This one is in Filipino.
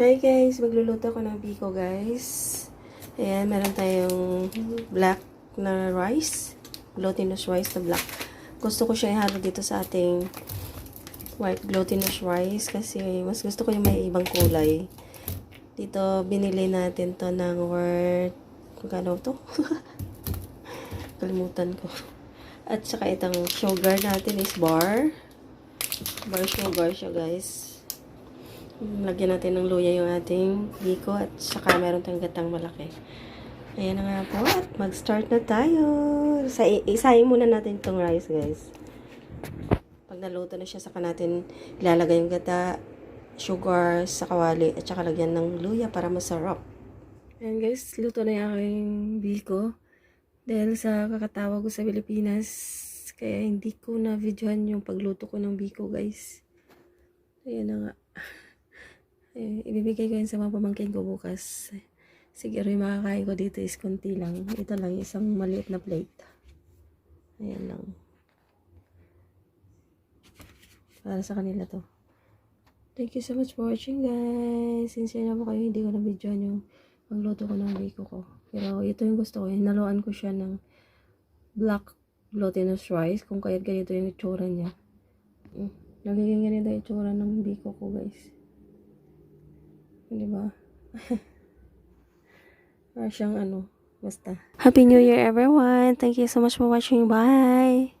Hi guys, magluluto ako ng biko guys. Ayan, meron tayong black na rice. Glutinous rice na black. Gusto ko siya ihalo dito sa ating white glutinous rice kasi mas gusto ko yung may ibang kulay. Dito, binili natin to ng worth, magkano to? Kalimutan ko. At saka itong sugar natin is bar. Bar sugar siya guys. Lagyan natin ng luya yung ating biko at saka meron tayong gatang malaki. Ayan na nga po at mag-start na tayo. Sa isahin muna natin itong rice guys. Pag naluto na siya, saka natin ilalagay yung gata, sugar sa kawali at saka lagyan ng luya para masarap. Ayan guys, luto na yung aking biko. Dahil sa kakatawag ko sa Pilipinas, kaya hindi ko na videohan yung pagluto ko ng biko guys. Ayan na nga. Ibibigay ko yun sa mga pamangkin ko bukas. Siguro yung makakain ko dito is konti lang. Ito lang, isang maliit na plate. Ayan lang. Para sa kanila to. Thank you so much for watching guys. Sincere na po kayo, hindi ko na videohan yung pagluto ko ng biko ko. Pero ito yung gusto ko. Hinaluan ko siya ng black glutinous rice. Kung kaya ganito yung itsura niya. Mm, Nagiging ganito yung itsura ng biko ko guys. Di ba? Para siyang ano, basta. Happy New Year everyone! Thank you so much for watching. Bye!